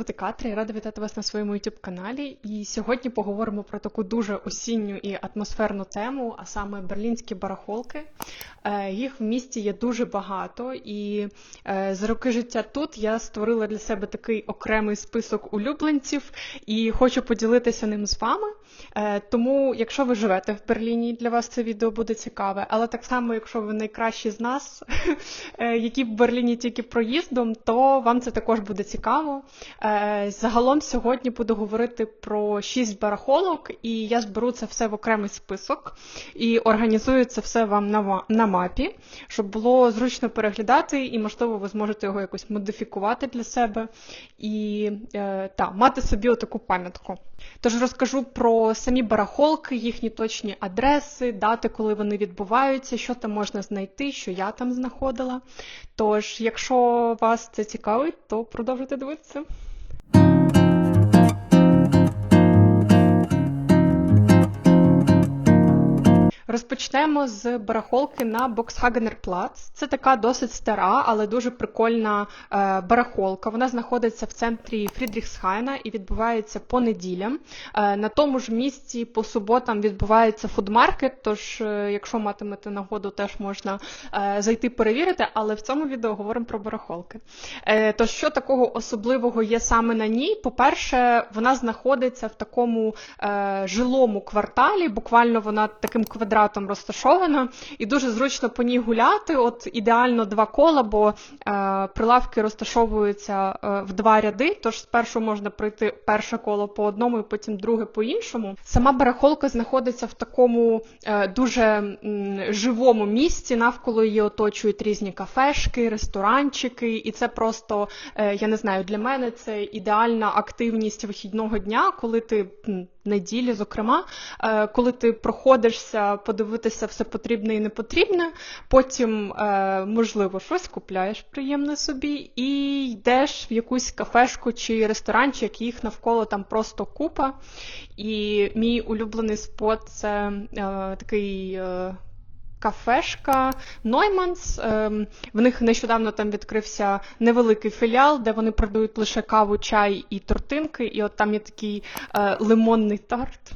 звати Катря, я рада вітати вас на своєму youtube каналі. І сьогодні поговоримо про таку дуже осінню і атмосферну тему, а саме берлінські барахолки. Е, Їх в місті є дуже багато, і е, за роки життя тут я створила для себе такий окремий список улюбленців і хочу поділитися ним з вами. Е, Тому, якщо ви живете в Берліні, для вас це відео буде цікаве. Але так само, якщо ви найкращі з нас, які в Берліні тільки проїздом, то вам це також буде цікаво. Е, Загалом сьогодні буду говорити про шість барахолок, і я зберу це все в окремий список і організую це все вам на, на мапі, щоб було зручно переглядати, і, можливо, ви зможете його якось модифікувати для себе і е, та, мати собі отаку пам'ятку. Тож розкажу про самі барахолки, їхні точні адреси, дати, коли вони відбуваються, що там можна знайти, що я там знаходила. Тож, якщо вас це цікавить, то продовжуйте дивитися. Розпочнемо з барахолки на Боксхагенерплац. Це така досить стара, але дуже прикольна е, барахолка. Вона знаходиться в центрі Фрідріхсхайна і відбувається по неділям. Е, на тому ж місці по суботам відбувається фудмаркет, тож, е, якщо матимете нагоду, теж можна зайти перевірити, але в цьому відео говоримо про барахолки. Тож, що такого особливого є саме на ній? По-перше, вона знаходиться в такому жилому кварталі, буквально вона таким квадратом розташована, і дуже зручно по ній гуляти. От ідеально два кола, бо е, прилавки розташовуються е, в два ряди. Тож спершу можна пройти перше коло по одному, і потім друге по іншому. Сама барахолка знаходиться в такому е, дуже м, живому місці. Навколо її оточують різні кафешки, ресторанчики, і це просто е, я не знаю, для мене це ідеальна активність вихідного дня, коли ти. Неділі, зокрема, е, коли ти проходишся подивитися все потрібне і непотрібне, потім, е, можливо, щось купляєш приємне собі і йдеш в якусь кафешку чи ресторанчик, їх навколо там просто купа. І мій улюблений спот це е, такий. е, Кафешка Нойманс. Ем, В них нещодавно там відкрився невеликий філіал, де вони продають лише каву, чай і тортинки. І от там є такий е, лимонний тарт.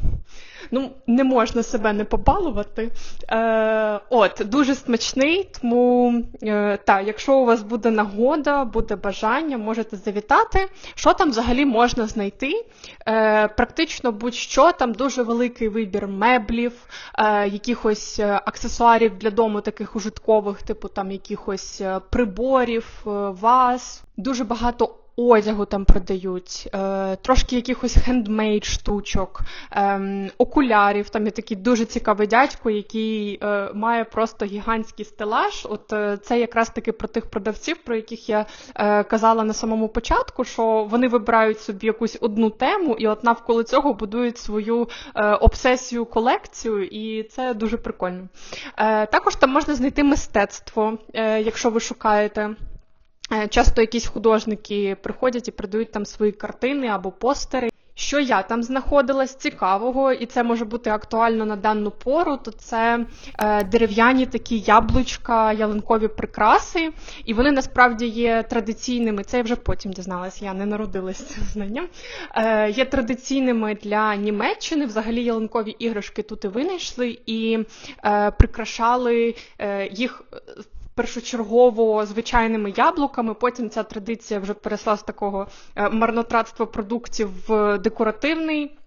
Ну, не можна себе не побалувати. Е, от, дуже смачний, тому е, та, якщо у вас буде нагода, буде бажання, можете завітати. Що там взагалі можна знайти? Е, практично будь-що, там дуже великий вибір меблів, е, якихось е, аксесуарів для дому, таких ужиткових, типу там якихось е, приборів, е, ваз. Дуже багато одягу там продають, е, трошки якихось хендмейд штучок, е, окулярів. Там є такий дуже цікавий дядько, який е, має просто гігантський стелаж. От е, це якраз таки про тих продавців, про яких я казала на самому початку, що вони вибирають собі якусь одну тему, і от навколо цього будують свою обсесію колекцію, і це дуже прикольно. Також там можна знайти мистецтво, якщо ви шукаєте. Е, Часто якісь художники приходять і продають там свої картини або постери. Що я там знаходила з цікавого, і це може бути актуально на дану пору, то це е, дерев'яні такі яблучка, ялинкові прикраси, і вони насправді є традиційними. Це я вже потім дізналась, я не народилася цим знанням. Е, є традиційними для Німеччини. Взагалі ялинкові іграшки тут і винайшли і е, прикрашали е, їх. Першочергово звичайними яблуками. Потім ця традиція вже перейшла з такого е, марнотратства продуктів в декоративний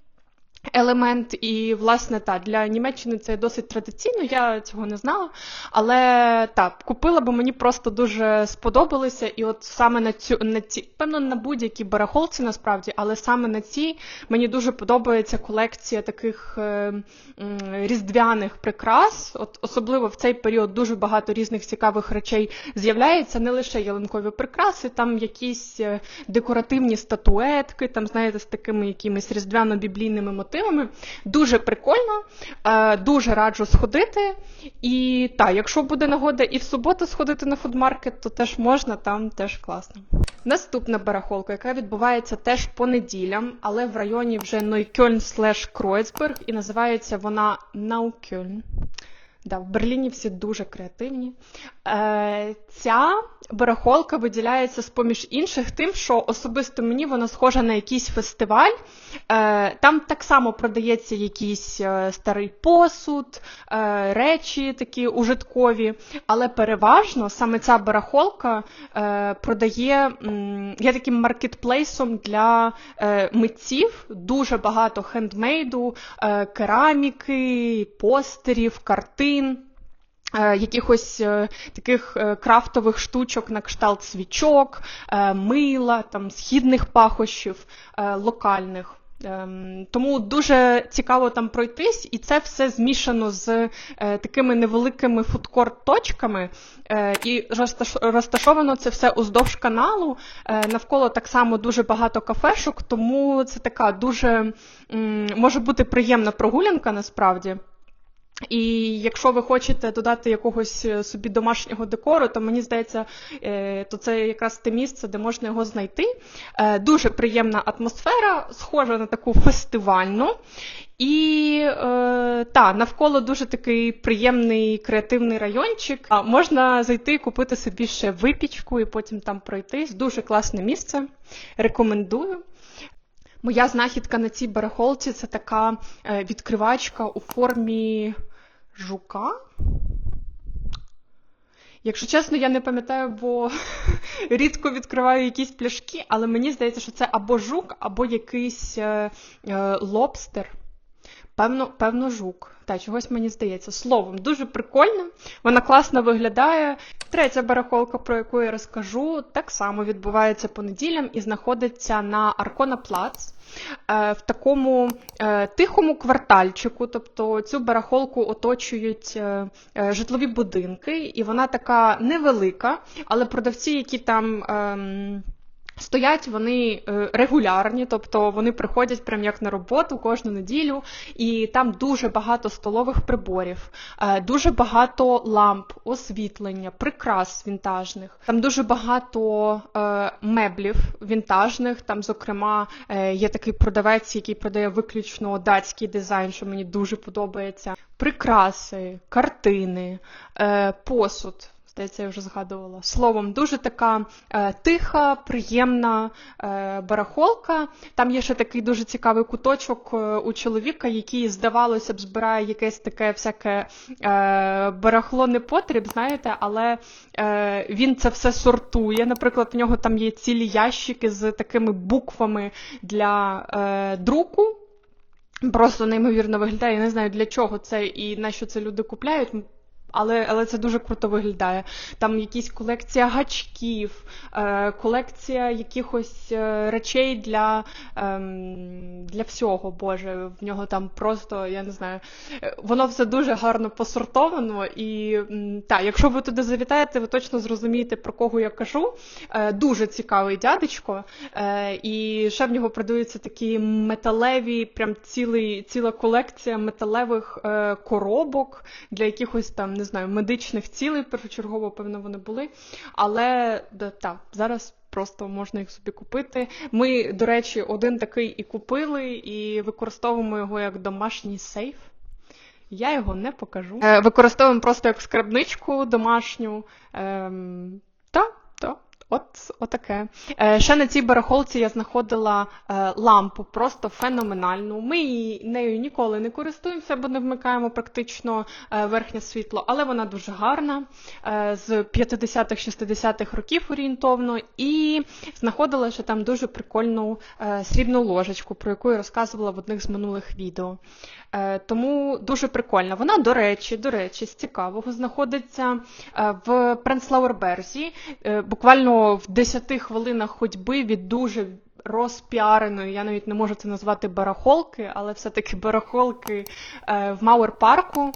елемент. І, власне, та для Німеччини це досить традиційно, я цього не знала. Але так, купила, бо мені просто дуже сподобалося. І от саме на цю на ці, певно, на будь-якій барахолці насправді, але саме на цій мені дуже подобається колекція таких е, різдвяних прикрас. От особливо в цей період дуже багато різних цікавих речей з'являється. Не лише ялинкові прикраси, там якісь е, декоративні статуетки, там, знаєте, з такими якимись різдвяно-біблійними мотивами. Дуже прикольно, е, дуже раджу сходити. І так, якщо буде нагода і в суботу сходити на фудмаркет, то теж можна, там теж класно. Наступна барахолка, яка відбувається теж по неділям, але в районі вже Нойкьольн слеш Кройцберг, і називається вона Наукьольн. Да, в Берліні всі дуже креативні. Е, Ця барахолка виділяється з поміж інших тим, що особисто мені вона схожа на якийсь фестиваль. Е, Там так само продається якийсь е, старий посуд, е, речі такі ужиткові, але переважно саме ця барахолка е, продає, є таким маркетплейсом для е, митців, дуже багато хендмейду, е, кераміки, постерів, картин. Е, Якихось е, таких е, крафтових штучок на кшталт свічок, мила, там, східних пахощів, локальних. Ем, Тому дуже цікаво там пройтись, і це все змішано з такими невеликими фудкорт-точками, і розташовано це все уздовж каналу. Навколо так само дуже багато кафешок, тому це така дуже може бути приємна прогулянка насправді. І якщо ви хочете додати якогось е, собі домашнього декору, то мені здається, е, то це якраз те місце, де можна його знайти. Е, Дуже приємна атмосфера, схожа на таку фестивальну. І е, та, навколо дуже такий приємний креативний райончик. А можна зайти і купити собі ще випічку і потім там пройтись. Дуже класне місце. Рекомендую. Моя знахідка на цій барахолці це така е, відкривачка у формі жука. Якщо чесно, я не пам'ятаю, бо рідко відкриваю якісь пляшки, але мені здається, що це або жук, або якийсь е, е, лобстер. Певно, певно, жук. Та, чогось мені здається. Словом, дуже прикольно, вона класно виглядає. Третя барахолка, про яку я розкажу, так само відбувається по неділям і знаходиться на Аркона Плац. Е, В такому е, тихому квартальчику, тобто цю барахолку оточують е, житлові будинки, і вона така невелика, але продавці, які там. Стоять вони е, регулярні, тобто вони приходять прям як на роботу кожну неділю, і там дуже багато столових приборів, е, дуже багато ламп, освітлення, прикрас вінтажних. Там дуже багато е, меблів вінтажних. Там, зокрема, є такий продавець, який продає виключно датський дизайн, що мені дуже подобається. Прикраси, картини, посуд. Здається, я вже згадувала. Словом, дуже така е, тиха, приємна е, барахолка. Там є ще такий дуже цікавий куточок е, у чоловіка, який, здавалося б, збирає якесь таке всяке е, барахло непотріб, знаєте, але е, він це все сортує. Наприклад, в нього там є цілі ящики з такими буквами для е, друку. Просто неймовірно виглядає. Я не знаю для чого це і на що це люди купляють. Але, але це дуже круто виглядає. Там якісь колекція гачків, е, колекція якихось е, речей для, ем, для всього, Боже. В нього там просто, я не знаю, е, воно все дуже гарно посортовано. І м, та, якщо ви туди завітаєте, ви точно зрозумієте, про кого я кажу. Е, дуже цікавий дядечко. Е, і ще в нього продаються такі металеві, прям цілий, ціла колекція металевих е, коробок для якихось там, не знаю, медичних цілей, першочергово, певно, вони були. Але да, так, зараз просто можна їх собі купити. Ми, до речі, один такий і купили, і використовуємо його як домашній сейф. Я його не покажу. Е, використовуємо просто як скарбничку домашню. Ем. От отаке. Е, ще на цій барахолці я знаходила е, лампу, просто феноменальну. Ми її нею ніколи не користуємося, бо не вмикаємо практично е, верхнє світло, але вона дуже гарна, е, з 50-х, 60-х років орієнтовно. І знаходила ще там дуже прикольну е, срібну ложечку, про яку я розказувала в одних з минулих відео. Е, тому дуже прикольна. Вона, до речі, до речі, з цікавого знаходиться е, в Пренслауерберзі, е, буквально в 10 хвилинах ходьби від дуже розпіареної, я навіть не можу це назвати барахолки, але все-таки барахолки е, в Мауер парку.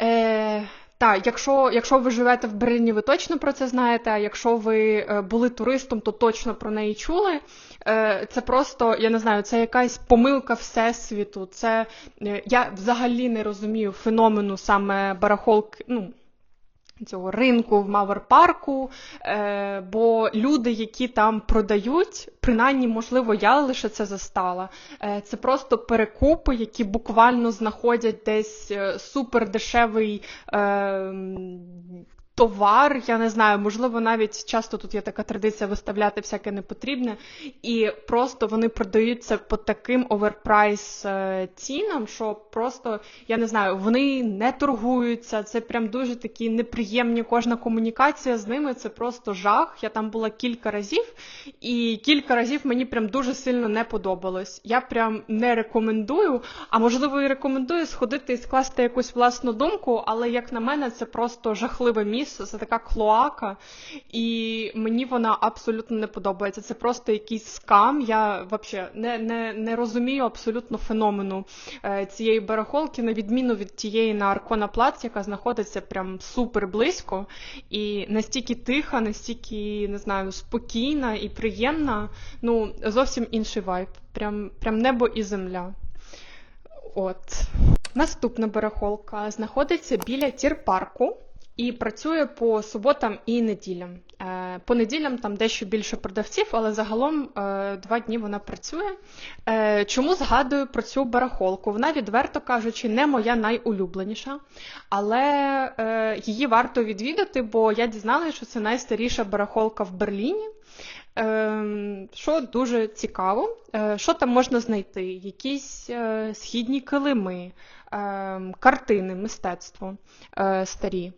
Е, так, якщо, якщо ви живете в Берліні, ви точно про це знаєте. А якщо ви е, були туристом, то точно про неї чули. Е, це просто, я не знаю, це якась помилка всесвіту. Це е, я взагалі не розумію феномену саме барахолки. Ну, цього ринку в Мавер-парку, е, бо люди, які там продають, принаймні, можливо, я лише це застала. Е, це просто перекупи, які буквально знаходять десь е, супердешевий. Товар, я не знаю, можливо, навіть часто тут є така традиція виставляти всяке непотрібне, і просто вони продаються по таким оверпрайс е, цінам, що просто я не знаю, вони не торгуються. Це прям дуже такі неприємні. Кожна комунікація з ними це просто жах. Я там була кілька разів, і кілька разів мені прям дуже сильно не подобалось. Я прям не рекомендую, а можливо і рекомендую сходити і скласти якусь власну думку, але як на мене, це просто жахливе місце місце, це така клоака, і мені вона абсолютно не подобається. Це просто якийсь скам. Я взагалі не не, не розумію абсолютно феномену е, цієї барахолки, на відміну від тієї на Аркона Плац, яка знаходиться прям супер близько і настільки тиха, настільки не знаю, спокійна і приємна. Ну, зовсім інший вайб. Прям, Прям небо і земля. От. Наступна барахолка знаходиться біля тір-парку і працює по суботам і неділям. Е, по неділям там дещо більше продавців, але загалом е, два дні вона працює. Е, чому згадую про цю барахолку? Вона, відверто кажучи, не моя найулюбленіша, але її варто відвідати, бо я дізналася, що це найстаріша барахолка в Берліні. Що дуже цікаво, що там можна знайти? Якісь східні килими, картини, мистецтво старі.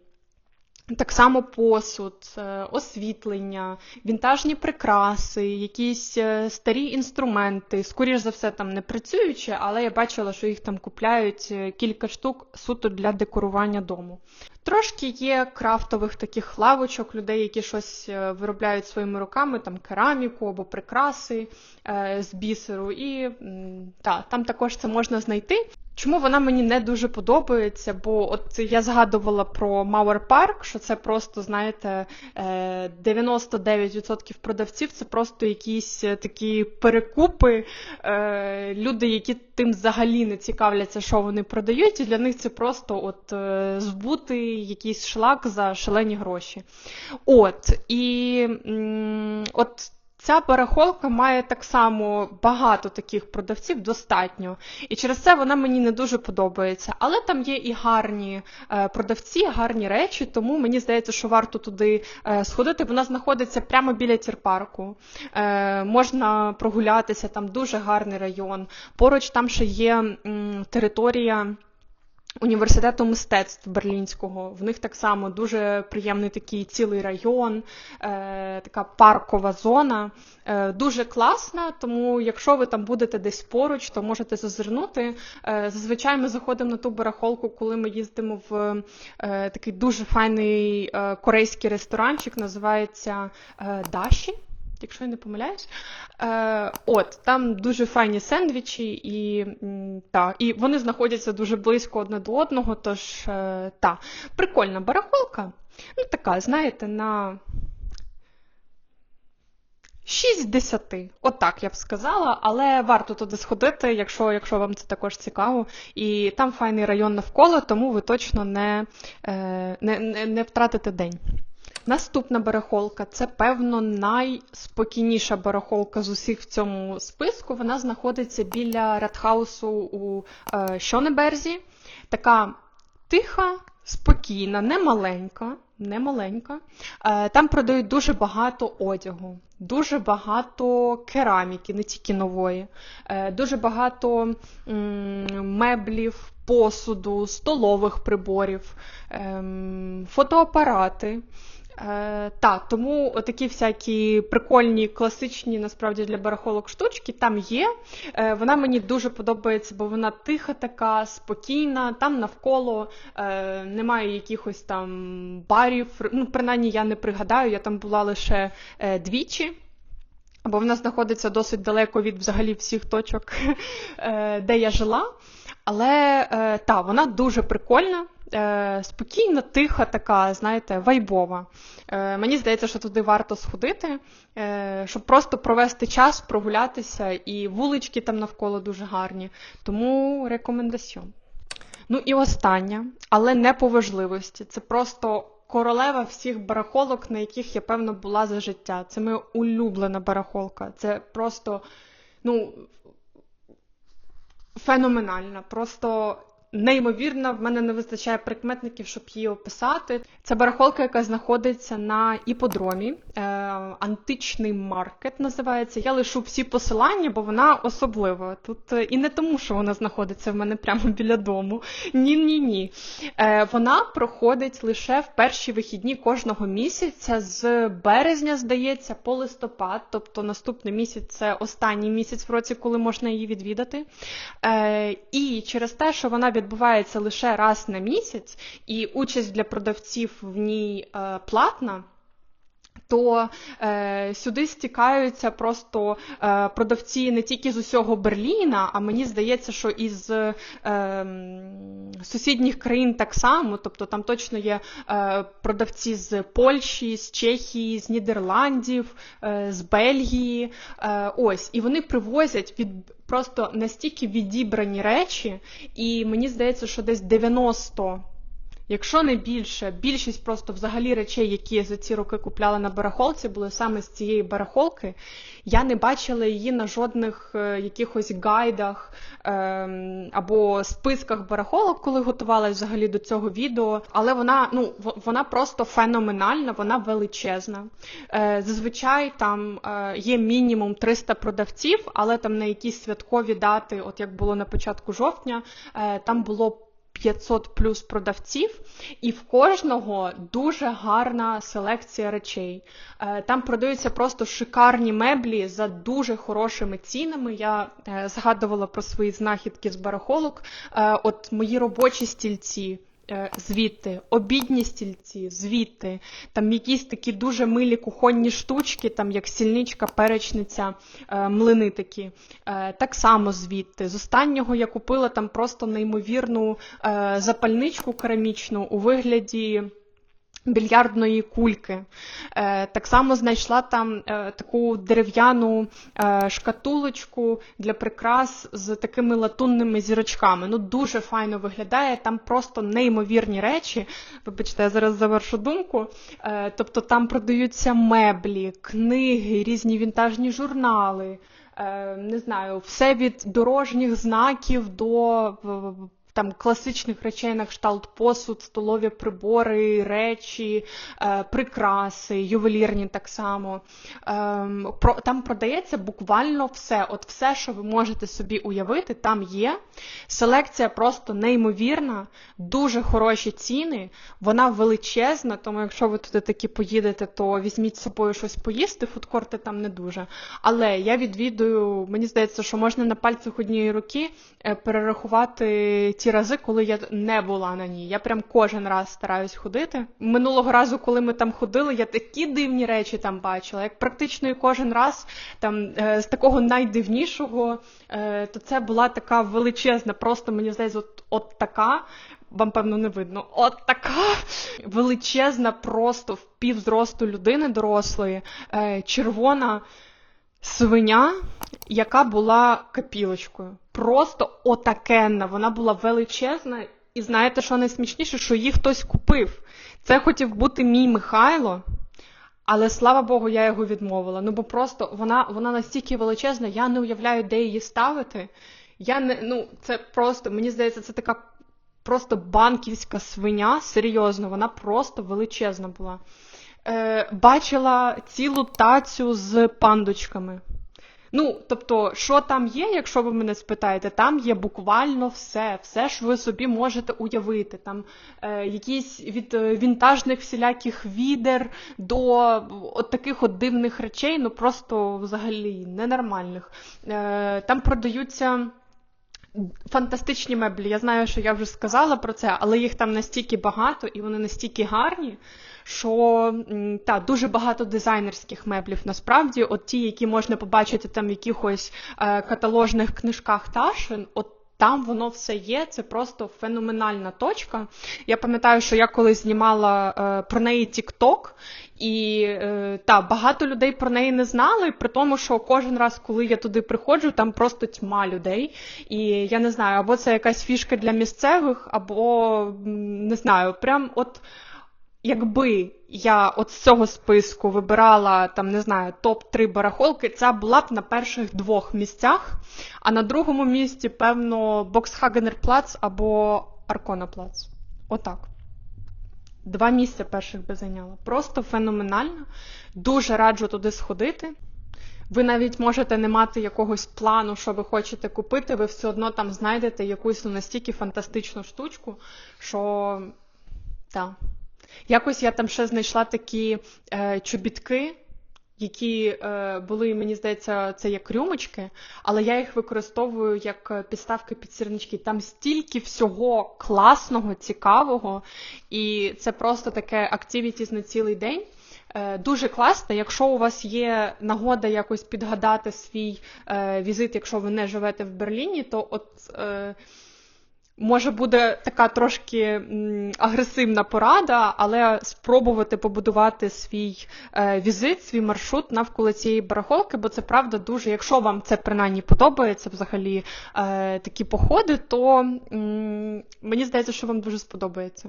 Так само посуд, е, освітлення, вінтажні прикраси, якісь е, старі інструменти, скоріш за все, там не працюючи, але я бачила, що їх там купляють е, кілька штук суто для декорування дому. Трошки є крафтових таких лавочок, людей, які щось виробляють своїми руками, там кераміку або прикраси з бісеру, і та, там також це можна знайти. Чому вона мені не дуже подобається? Бо от я згадувала про Мауер Парк, що це просто, знаєте, 99% е, продавців це просто якісь е, такі перекупи, е, люди, які тим взагалі не цікавляться, що вони продають, і для них це просто от збути якийсь шлак за шалені гроші. От, і от Ця барахолка має так само багато таких продавців, достатньо. І через це вона мені не дуже подобається. Але там є і гарні е, продавці, гарні речі, тому мені здається, що варто туди е, сходити. Вона знаходиться прямо біля тірпарку. Е, можна прогулятися, там дуже гарний район. Поруч там ще є територія. Університету мистецтв Берлінського. В них так само дуже приємний такий цілий район, е, така паркова зона. Е, Дуже класна, тому якщо ви там будете десь поруч, то можете зазирнути. Е, Зазвичай ми заходимо на ту барахолку, коли ми їздимо в е, такий дуже файний е, корейський ресторанчик, називається е, Даші якщо я не помиляюсь. Е, От, там дуже файні сендвічі, і та, і вони знаходяться дуже близько одне до одного. Тож, е, та, прикольна барахолка. Ну, така, знаєте, на 6 10. Отак я б сказала, але варто туди сходити, якщо якщо вам це також цікаво. І там файний район навколо, тому ви точно не, е, не, не, не втратите день. Наступна барахолка це, певно, найспокійніша барахолка з усіх в цьому списку. Вона знаходиться біля Радхаусу у е, Щонеберзі. Така тиха, спокійна, не маленька. Не маленька. Е, там продають дуже багато одягу, дуже багато кераміки, не тільки нової, е, дуже багато меблів, посуду, столових приборів, ем, фотоапарати. Е, тому такі всякі прикольні, класичні, насправді для барахолок штучки там є. Е, Вона мені дуже подобається, бо вона тиха, така, спокійна, там навколо е, немає якихось там барів. Ну, принаймні я не пригадаю, я там була лише е, двічі. Бо вона знаходиться досить далеко від взагалі всіх точок, е, де я жила. Але е, та, вона дуже прикольна. Е, спокійна, тиха, така, знаєте, вайбова. Е, мені здається, що туди варто сходити, е, щоб просто провести час, прогулятися, і вулички там навколо дуже гарні. Тому рекомендаціон. Ну і остання, але не по важливості. Це просто королева всіх барахолок, на яких я певно була за життя. Це моя улюблена барахолка. Це просто, ну, феноменальна. Просто неймовірна. В мене не вистачає прикметників, щоб її описати. Це барахолка, яка знаходиться на іподромі. Е, античний маркет називається. Я лишу всі посилання, бо вона особлива. Тут е, і не тому, що вона знаходиться в мене прямо біля дому. Ні, ні, ні. Е, Вона проходить лише в перші вихідні кожного місяця, з березня, здається, по листопад. Тобто наступний місяць це останній місяць в році, коли можна її відвідати. Е, І через те, що вона відбувається лише раз на місяць, і участь для продавців в ній е, платна. То е, сюди стікаються просто е, продавці не тільки з усього Берліна, а мені здається, що із е, сусідніх країн так само. Тобто там точно є е, продавці з Польщі, з Чехії, з Нідерландів, е, з Бельгії. Е, ось, і вони привозять від просто настільки відібрані речі, і мені здається, що десь 90 Якщо не більше, більшість просто взагалі речей, які я за ці роки купляла на барахолці, були саме з цієї барахолки. Я не бачила її на жодних е, якихось гайдах е, або списках барахолок, коли готувалася взагалі до цього відео. Але вона ну, вона просто феноменальна, вона величезна. Е, Зазвичай там е, є мінімум 300 продавців, але там на якісь святкові дати, от як було на початку жовтня, е, там було. 500 плюс продавців, і в кожного дуже гарна селекція речей. Е, там продаються просто шикарні меблі за дуже хорошими цінами. Я е, згадувала про свої знахідки з барахолок. Е, от мої робочі стільці. Е, звідти, обідні стільці, звідти, там якісь такі дуже милі кухонні штучки, там як сільничка, перечниця, е, млини такі. Е, так само звідти. З останнього я купила там просто неймовірну запальничку керамічну у вигляді більярдної кульки. Е, так само знайшла там е, таку дерев'яну е, шкатулочку для прикрас з такими латунними зірочками. Ну, Дуже файно виглядає, там просто неймовірні речі. Вибачте, я зараз завершу думку. Тобто там продаються меблі, книги, різні вінтажні журнали. Не знаю, все від дорожніх знаків до там класичних речей на кшталт посуд, столові прибори, речі, е, прикраси, ювелірні так само. Е, про, Там продається буквально все. От все, що ви можете собі уявити, там є. Селекція просто неймовірна, дуже хороші ціни, вона величезна, тому якщо ви туди таки поїдете, то візьміть з собою щось поїсти, фудкорти там не дуже. Але я відвідую, мені здається, що можна на пальцях однієї руки е, перерахувати ті ті рази, коли я не була на ній. Я прям кожен раз стараюсь ходити. Минулого разу, коли ми там ходили, я такі дивні речі там бачила. Як практично і кожен раз там е, з такого найдивнішого, е, то це була така величезна, просто мені здається, от, от така. Вам, певно, не видно. От така величезна, просто в півзросту людини дорослої, е, червона свиня, яка була капілочкою просто отакенна. Вона була величезна. І знаєте, що найсмішніше, що її хтось купив. Це хотів бути мій Михайло, але слава Богу, я його відмовила. Ну бо просто вона вона настільки величезна, я не уявляю, де її ставити. Я не, ну, Це просто, мені здається, це така просто банківська свиня. Серйозно, вона просто величезна була. Е, Бачила цілу тацю з пандочками. Ну, тобто, що там є, якщо ви мене спитаєте, там є буквально все, все, що ви собі можете уявити. Там е, якісь від е, вінтажних всіляких відер до от таких от дивних речей, ну просто взагалі ненормальних. Е, Там продаються. Фантастичні меблі. Я знаю, що я вже сказала про це, але їх там настільки багато і вони настільки гарні, що та, дуже багато дизайнерських меблів насправді, от ті, які можна побачити там в якихось е, каталожних книжках Ташин, от там воно все є, це просто феноменальна точка. Я пам'ятаю, що я колись знімала е, про неї TikTok, і е, та, багато людей про неї не знали, при тому, що кожен раз, коли я туди приходжу, там просто тьма людей. І я не знаю, або це якась фішка для місцевих, або не знаю, прям от якби я от з цього списку вибирала там, не знаю, топ-3 барахолки, ця була б на перших двох місцях, а на другому місці, певно, Боксхагенерплац або Арконаплац. Отак. Два місця перших би зайняла. Просто феноменально. Дуже раджу туди сходити. Ви навіть можете не мати якогось плану, що ви хочете купити, ви все одно там знайдете якусь настільки фантастичну штучку, що так. Якось я там ще знайшла такі е, чобітки, які е, були, мені здається, це як рюмочки, але я їх використовую як е, підставки під сірнички. Там стільки всього класного, цікавого, і це просто таке активітіс на цілий день. Е, Дуже класно, якщо у вас є нагода якось підгадати свій е, візит, якщо ви не живете в Берліні, то от е, може буде така трошки агресивна порада, але спробувати побудувати свій е, візит, свій маршрут навколо цієї барахолки, бо це правда дуже, якщо вам це принаймні подобається взагалі е, такі походи, то мені здається, що вам дуже сподобається.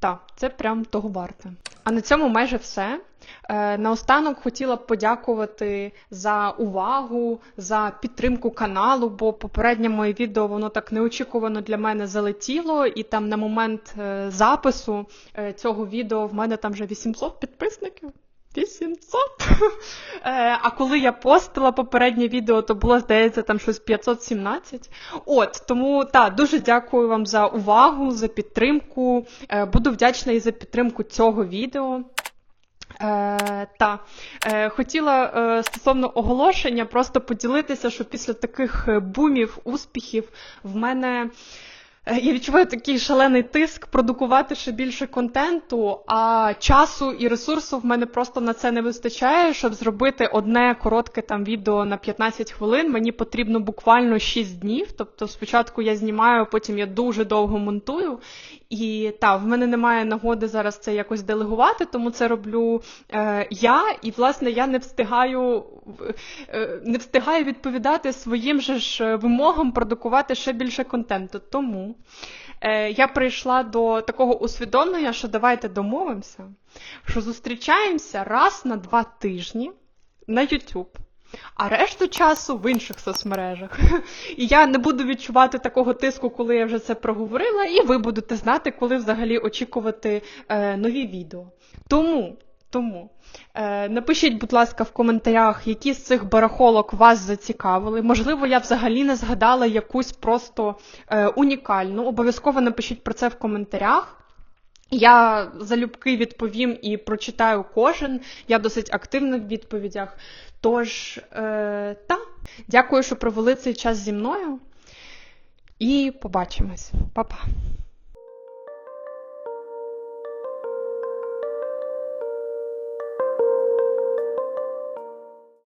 Так, це прям того варте. А на цьому майже все. Е, Наостанок хотіла б подякувати за увагу, за підтримку каналу, бо попереднє моє відео воно так неочікувано для мене залетіло, і там на момент е, запису е, цього відео в мене там вже 800 підписників. 800. Е, А коли я постила попереднє відео, то було, здається, там щось 517. От, тому так, дуже дякую вам за увагу, за підтримку. Е, Буду вдячна і за підтримку цього відео. Е, та е, хотіла е, стосовно оголошення просто поділитися, що після таких е, бумів, успіхів в мене. Е, Я відчуваю такий шалений тиск продукувати ще більше контенту, а часу і ресурсу в мене просто на це не вистачає, щоб зробити одне коротке там відео на 15 хвилин. Мені потрібно буквально 6 днів. Тобто спочатку я знімаю, потім я дуже довго монтую. І так, в мене немає нагоди зараз це якось делегувати, тому це роблю е, я. І власне я не встигаю е, не встигаю відповідати своїм же ж вимогам продукувати ще більше контенту. Тому е, я прийшла до такого усвідомлення, що давайте домовимося, що зустрічаємося раз на два тижні на YouTube. А решту часу в інших соцмережах. І я не буду відчувати такого тиску, коли я вже це проговорила, і ви будете знати, коли взагалі очікувати е, нові відео. Тому, тому е, напишіть, будь ласка, в коментарях, які з цих барахолок вас зацікавили. Можливо, я взагалі не згадала якусь просто е, унікальну. Обов'язково напишіть про це в коментарях. Я залюбки відповім і прочитаю кожен. Я досить активна в відповідях. Тож, е, та, дякую, що провели цей час зі мною. І побачимось. Па-па.